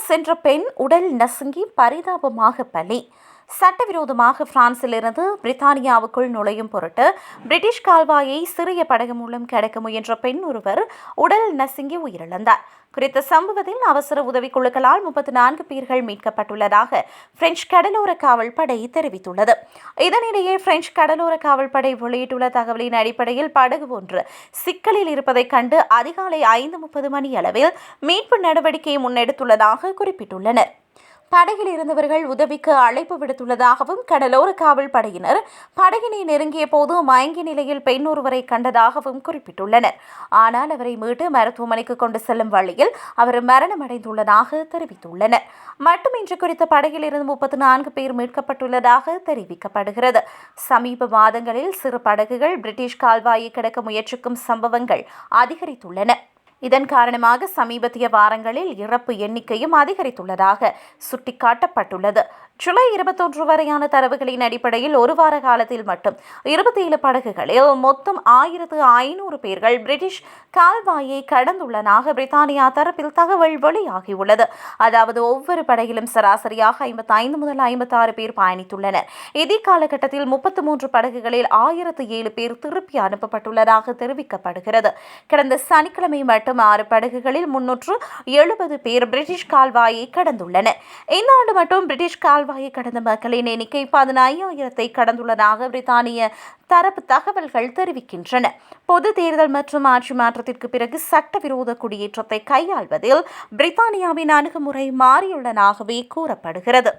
சென்ற பெண் உடல் நசுங்கி பரிதாபமாக பலி. சட்டவிரோதமாக பிரான்சிலிருந்து பிரித்தானியாவுக்குள் நுழையும் பொருட்டு பிரிட்டிஷ் கால்வாயை சிறிய படகு மூலம் கடக்க முயன்ற பெண் ஒருவர் உடல் நசுங்கி உயிரிழந்தார். குறித்த சம்பவத்தில் அவசர உதவிக்குழுக்களால் முப்பத்தி நான்கு பேர்கள் மீட்கப்பட்டுள்ளதாக பிரெஞ்சு கடலோர காவல் படை தெரிவித்துள்ளது. இதனிடையே பிரெஞ்சு கடலோர காவல் படை வெளியிட்டுள்ள தகவலின் அடிப்படையில் படகு ஒன்று சிக்கலில் இருப்பதைக் கண்டு அதிகாலை ஐந்து முப்பது மணி அளவில் மீட்பு நடவடிக்கையை முன்னெடுத்துள்ளதாக குறிப்பிட்டுள்ளனர். படகில் இருந்தவர்கள் உதவிக்கு அழைப்பு விடுத்துள்ளதாகவும் கடலோர காவல் படையினர் படகினை நெருங்கிய போது மயங்கிய நிலையில் பெண் ஒருவரை கண்டதாகவும் குறிப்பிட்டுள்ளனர். ஆனால் அவரை மீட்டு மருத்துவமனைக்கு கொண்டு செல்லும் வழியில் அவர் மரணமடைந்துள்ளதாக தெரிவித்துள்ளனர். மட்டுமின்றி குறித்த படகில் இருந்து முப்பத்தி நான்கு பேர் மீட்கப்பட்டுள்ளதாக தெரிவிக்கப்படுகிறது. சமீப மாதங்களில் சிறு படகுகள் பிரிட்டிஷ் கால்வாயை கடக்க முயற்சிக்கும் சம்பவங்கள் அதிகரித்துள்ளன. இதன் காரணமாக சமீபத்திய வாரங்களில் இறப்பு எண்ணிக்கையும் அதிகரித்துள்ளதாக சுட்டிக்காட்டப்பட்டுள்ளது. ஜூலை இருபத்தொன்று வரையான தரவுகளின் அடிப்படையில் ஒரு வார காலத்தில் மட்டும் இருபத்தி ஏழு படகுகளில் மொத்தம் ஆயிரத்து ஐநூறு பேர்கள் பிரிட்டிஷ் கால்வாயை கடந்துள்ளதாக பிரித்தானியா தரப்பில் தகவல் வெளியாகியுள்ளது. அதாவது ஒவ்வொரு படகிலும் சராசரியாக ஐம்பத்தி ஐந்து முதல் ஐம்பத்தி ஆறு பேர் பயணித்துள்ளனர். இதே காலகட்டத்தில் முப்பத்தி மூன்று படகுகளில் ஆயிரத்து ஏழு பேர் திருப்பி அனுப்பப்பட்டுள்ளதாக தெரிவிக்கப்படுகிறது. கடந்த சனிக்கிழமை மட்டும் ஆறு படகுகளில் முன்னூற்று எழுபது பேர் பிரிட்டிஷ் கால்வாயை கடந்துள்ளனர். இந்த ஆண்டு மட்டும் பிரிட்டிஷ் கால்வாயை கடந்த மக்களின் எண்ணிக்கை பதினாயிரத்தை கடந்துள்ளதாக பிரித்தானிய தரப்பு தகவல்கள் தெரிவிக்கின்றன. பொது தேர்தல் மற்றும் ஆட்சி மாற்றத்திற்கு பிறகு சட்டவிரோத குடியேற்றத்தை கையாள்வதில் பிரித்தானியாவின் அணுகுமுறை மாறியுள்ளதாகவே கூறப்படுகிறது.